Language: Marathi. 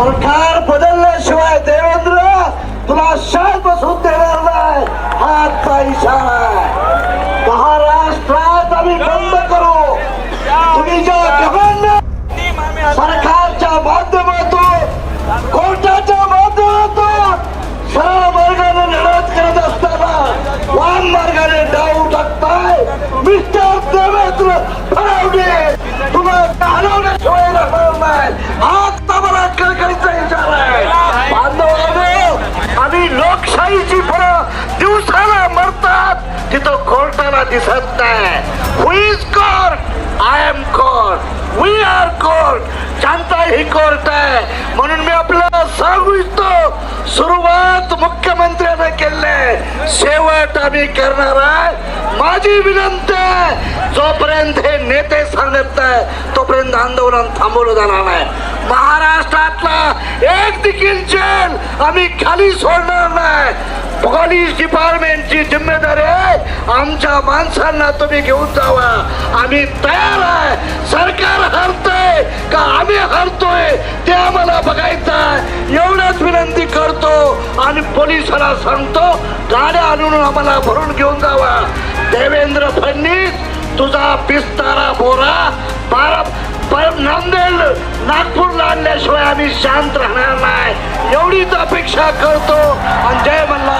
सरकार बदलल्याशिवाय देवेंद्र तुला शांत बसून मरतात. तिथं कोर्टाला दिसत नाही. Who is court I am court we are court Shanta he court आहे. म्हणून मी आपल्याला सांगू इच्छितो सुरुवात मुख्यमंत्र्याने केले. शेवट आम्ही करणार आहे. माझी विनंती आहे जोपर्यंत हे नेते सांगत नाही तोपर्यंत आंदोलन थांबवलं जाणार नाही. महाराष्ट्रातला एक देखील जेल आम्ही खाली सोडणार नाही. पोलीस डिपार्टमेंटची जिम्मेदारी आहे. आमच्या माणसांना तुम्ही घेऊन जावा. आम्ही तयार आहे. सरकार हरतोय का आम्ही हरतोय ते आम्हाला बघायचं आहे. एवढंच विनंती करतो आणि पोलिसाला सांगतो गाड्या आणून आम्हाला भरून घेऊन जावा. देवेंद्र फडणवीस तुझा पिस्तारा बोरा. बारा पर नांदेड नागपूरला आणल्याशिवाय आम्ही शांत राहणार नाही. एवढीच अपेक्षा करतो. आणि जय मल्ला